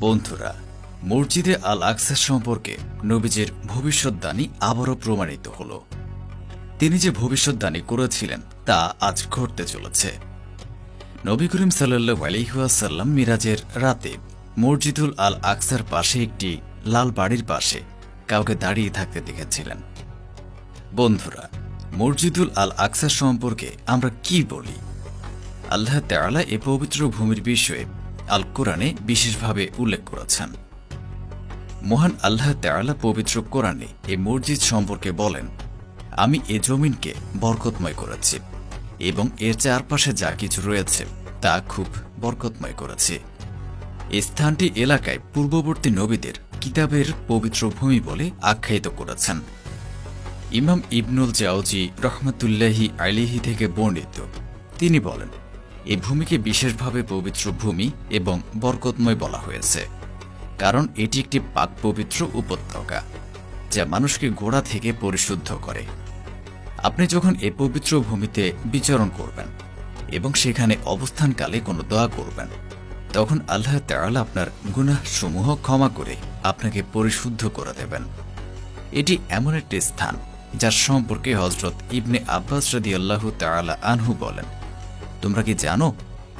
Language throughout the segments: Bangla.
বন্ধুরা, মসজিদে আল আকসার সম্পর্কে নবীজের ভবিষ্যৎবাণী আবারও প্রমাণিত হল। তিনি যে ভবিষ্যৎবাণী করেছিলেন তা আজ ঘটতে চলেছে। নবী করিম সাল্লু আলিহাসাল্লাম মিরাজের রাতে মসজিদুল আল আকসার পাশে একটি লাল বাড়ির পাশে কাউকে দাঁড়িয়ে থাকতে দেখেছিলেন। বন্ধুরা, মসজিদুল আল আকসার সম্পর্কে আমরা কি বলি? আল্লাহ তাআলা এ পবিত্র ভূমির বিষয়ে আল কোরআনে বিশেষভাবে উল্লেখ করেছেন। মহান আল্লাহ তাআলা পবিত্র কোরআনে এই মসজিদ সম্পর্কে বলেন, আমি এ জমিনকে বরকতময় করেছি এবং এর চারপাশে যা কিছু রয়েছে তা খুব বরকতময় করেছি। এই স্থানটি এলাকায় পূর্ববর্তী নবীদের কিতাবের পবিত্র ভূমি বলে আখ্যায়িত করেছেন। ইমাম ইবনুল জাউজি রহমতুল্লাহি আলিহি থেকে বর্ণিত, তিনি বলেন এই ভূমিকে বিশেষভাবে পবিত্র ভূমি এবং বরকতময় বলা হয়েছে, কারণ এটি একটি পাক পবিত্র উপত্যকা, যা মানুষকে গোড়া থেকে পরিশুদ্ধ করে। আপনি যখন এ পবিত্র ভূমিতে বিচরণ করবেন এবং সেখানে অবস্থানকালে কোনো দোয়া করবেন, তখন আল্লাহ তাআলা আপনার গুনাহ সমূহ ক্ষমা করে আপনাকে পরিশুদ্ধ করে দেবেন। এটি এমন একটি স্থান যার সম্পর্কে হজরত ইবনে আব্বাস রাদি আল্লাহ তাআলা আনহু বলেন। তোমরা কি জানো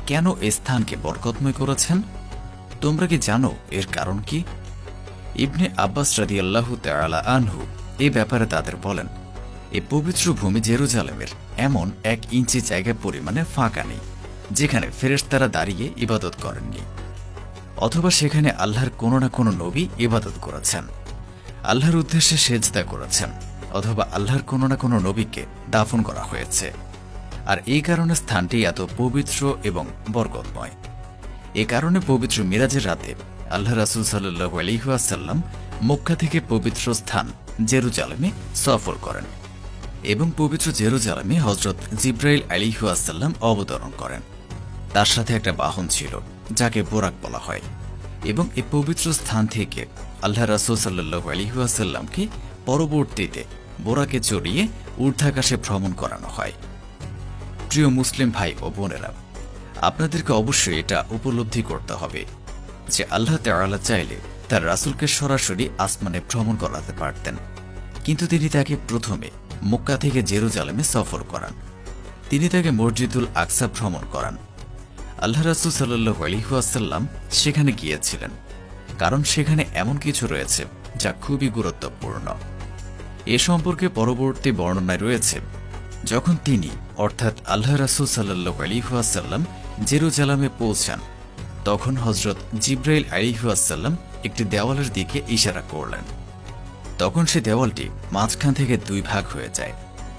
কেন এ স্থানকে বরকতময় করেছেন? তোমরা কি জানো এর কারণ কি? ইবনে আব্বাস রাদি আল্লাহ তাআলা আনহু এই ব্যাপারে তাদের বলেন, এ পবিত্র ভূমি জেরুজালেমের এমন এক ইঞ্চি জায়গা পরিমাণে ফাঁকা নেই, যেখানে ফেরেশতারা দাঁড়িয়ে ইবাদত করেননি। অথবা সেখানে আল্লাহর কোনো না কোনো নবী ইবাদত করেছেন। আল্লাহর উদ্দেশ্যে সেজদা করেছেন, অথবা আল্লাহর কোনো না কোনো নবীকে দাফন করা হয়েছে। আর এই কারণে স্থানটি এত পবিত্র এবং বরকতময়। এ কারণে পবিত্র মিরাজের রাতে আল্লাহ রাসুল সাল্লু আলহিহাসাল্লাম মক্কা থেকে পবিত্র স্থান জেরুজালেমে সফর করেন এবং পবিত্র জেরুজালেমে হজরত জিব্রাইল আলিহাসাল্লাম অবতরণ করেন। তার সাথে একটা বাহন ছিল, যাকে বোরাক বলা হয় এবং এই পবিত্র স্থান থেকে আল্লাহ রাসুল সাল্লু আলিহাসাল্লামকে পরবর্তীতে বোরাকে চড়িয়ে ঊর্ধ্বাকাশে ভ্রমণ করানো হয়। প্রিয় মুসলিম ভাই ও বোনেরা, আপনাদেরকে অবশ্যই এটা উপলব্ধি করতে হবে যে আল্লাহ তাআলা চাইলে তার রাসূলকে সরাসরি আসমানে ভ্রমণ করাতে পারতেন। কিন্তু তিনি তাকে প্রথমে মক্কা থেকে জেরুজালেমে সফর করান। তিনি তাকে মসজিদুল আকসা ভ্রমণ করান। আল্লাহ রাসুল সাল্লু আলহিহাসাল্লাম সেখানে গিয়েছিলেন, কারণ সেখানে এমন কিছু রয়েছে যা খুবই গুরুত্বপূর্ণ। এ সম্পর্কে পরবর্তী বর্ণনায় রয়েছে যখন তিনি, অর্থাৎ আল্লাহ রাসুল সাল্লু আলিহাসাল্লাম জেরুজালামে পৌঁছান, তখন হজরত জিব্রাইল আলিহাসাল্লাম একটি দেওয়ালের দিকে ইশারা করলেন। তখন সে দেওয়ালটি মাঝখান থেকে দুই ভাগ হয়ে যায়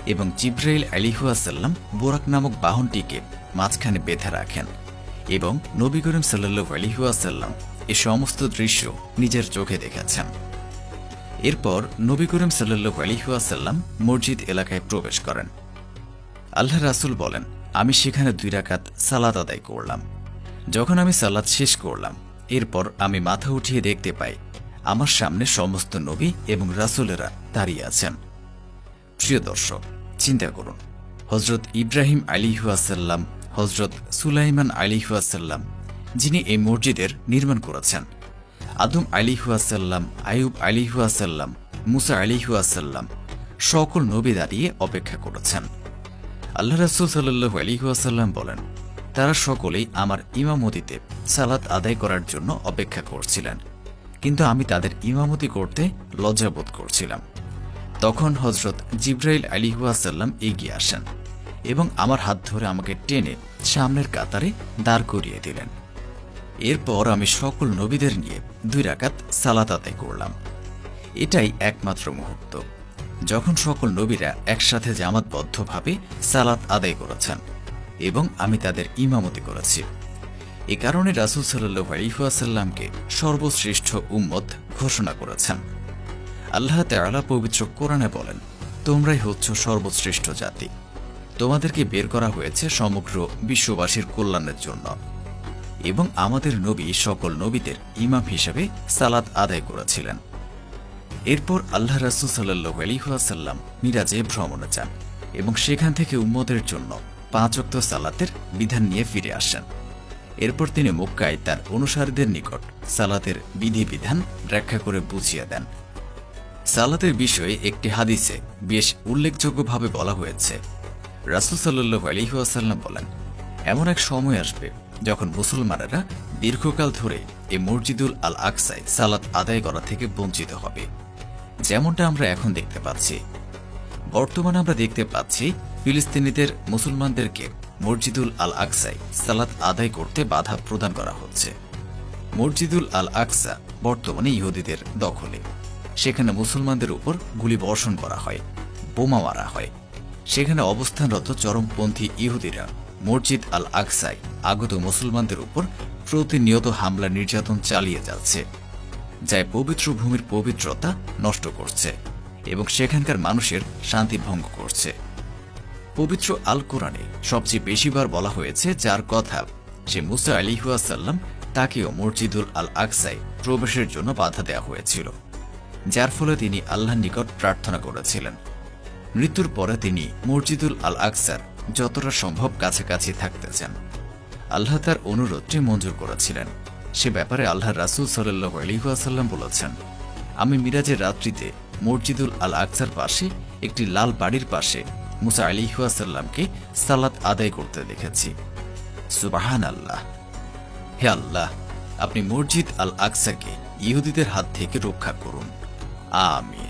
এবং জিব্রাইল আলিহাসাল্লাম বোরাক নামক বাহনটিকে মাঝখানে বেঁধে রাখেন এবং নবী করিম সাল্লু আলিহাসাল্লাম এ সমস্ত দৃশ্য নিজের চোখে দেখেছেন। এরপর নবী করিম সাল্লু আলিহাসাল্লাম মসজিদ এলাকায় প্রবেশ করেন। আল্লাহ রাসুল বলেন, আমি সেখানে দুই রাকাত সালাদ আদায় করলাম। যখন আমি সালাদ শেষ করলাম, এরপর আমি মাথা উঠিয়ে দেখতে পাই, আমার সামনে সমস্ত নবী এবং রাসুলেরা দাঁড়িয়ে আছেন। প্রিয় দর্শক, চিন্তা করুন হজরত ইব্রাহিম আলিহাসাল্লাম হজরত সুলাইমান আলিহাসাল্লাম যিনি এই মসজিদের নির্মাণ করেছেন, আদম আলিহাসাল্লাম আয়ুব আলিহাসাল্লাম মুসা আলিহাসাল্লাম সকল নবী দাঁড়িয়ে অপেক্ষা করেছেন। আল্লাহ রাসুল সাল্লু আলিহাসাল্লাম বলেন, তারা সকলেই আমার ইমামতিতে সালাত আদায় করার জন্য অপেক্ষা করছিলেন, কিন্তু আমি তাদের ইমামতি করতে লজ্জাবোধ করছিলাম। তখন হজরত জিব্রাইল আলিহাসাল্লাম এগিয়ে আসেন এবং আমার হাত ধরে আমাকে টেনে সামনের কাতারে দাঁড় করিয়ে দিলেন। এরপর আমি সকল নবীদের নিয়ে দুই রাকাত সালাত আদায় করলাম। এটাই একমাত্র মুহূর্ত। যখন সকল নবীরা একসাথে জামাতবদ্ধভাবে সালাত আদায় করেছেন এবং আমি তাদের ইমামতি করেছি। এ কারণে রাসুল সাল্লু আলিহাসাল্লামকে সর্বশ্রেষ্ঠ উম্মত ঘোষণা করেছেন। আল্লাহ তাআলা পবিত্র কোরআনে বলেন, তোমরাই হচ্ছ সর্বশ্রেষ্ঠ জাতি। তোমাদেরকে বের করা হয়েছে সমগ্র বিশ্ববাসীর কল্যাণের জন্য। এবং আমাদের নবী সকল নবীদের ইমাম হিসেবে সালাত আদায় করেছিলেন। এরপর আল্লাহ রাসুল সাল্লু আলিহাসাল্লাম মিরাজে ভ্রমণে যান এবং সেখান থেকে উম্মদের জন্য পাঁচ অক্ত সালাতের বিধান নিয়ে ফিরে আসেন। এরপর তিনি মক্কায় তার অনুসারীদের নিকট সালাতের বিধিবিধান ব্যাখ্যা করে বুঝিয়ে দেন। সালাতের বিষয়ে একটি হাদিসে বেশ উল্লেখযোগ্যভাবে বলা হয়েছে। রাসুল সাল্লু আলহিহাসাল্লাম বলেন, এমন এক সময় আসবে যখন মুসলমানেরা দীর্ঘকাল ধরে এই মসজিদুল আল আকসায় সালাত আদায় করা থেকে বঞ্চিত হবে। যেমনটা আমরা এখন দেখতে পাচ্ছি। বর্তমানে আমরা দেখতে পাচ্ছি, ফিলিস্তিনিদের মুসলমানদেরকে মসজিদুল আল আকসায় সালাত আদায় করতে বাধা প্রদান করা হচ্ছে। মসজিদুল আল আকসা বর্তমানে ইহুদিদের দখলে। সেখানে মুসলমানদের উপর গুলি বর্ষণ করা হয়, বোমা মারা হয়। সেখানে অবস্থানরত চরমপন্থী ইহুদিরা মসজিদ আল আকসায় আগত মুসলমানদের উপর প্রতিনিয়ত হামলা নির্যাতন চালিয়ে যাচ্ছে। যা পবিত্র ভূমির পবিত্রতা নষ্ট করছে এবং সেখানকার মানুষের শান্তি ভঙ্গ করছে। পবিত্র আল কোরআনে সবচেয়ে বেশিবার বলা হয়েছে যার কথা যে মুসা আলিহাসাল্লাম তাকেও মসজিদুল আল আকসায় প্রবেশের জন্য বাধা দেওয়া হয়েছিল, যার ফলে তিনি আল্লাহর নিকট প্রার্থনা করেছিলেন। মৃত্যুর পরে তিনি মসজিদুল আল আকসার যতটা সম্ভব কাছাকাছি থাকতে চান। আল্লাহ তার অনুরোধটি মঞ্জুর করেছিলেন। সে ব্যাপারে আল্লাহ রাসুল সাল্লাহ আলিহাসাল্লাম বলেছেন, আমি মিরাজের রাত্রিতে মসজিদুল আল আকসার পাশে একটি লাল বাড়ির পাশে মুসা আলিহাসাল্লামকে সালাত আদায় করতে দেখেছি। সুবাহান আল্লাহ হে আল্লাহ, আপনি মসজিদ আল আকসাকে ইহুদিদের হাত থেকে রক্ষা করুন। আমিন।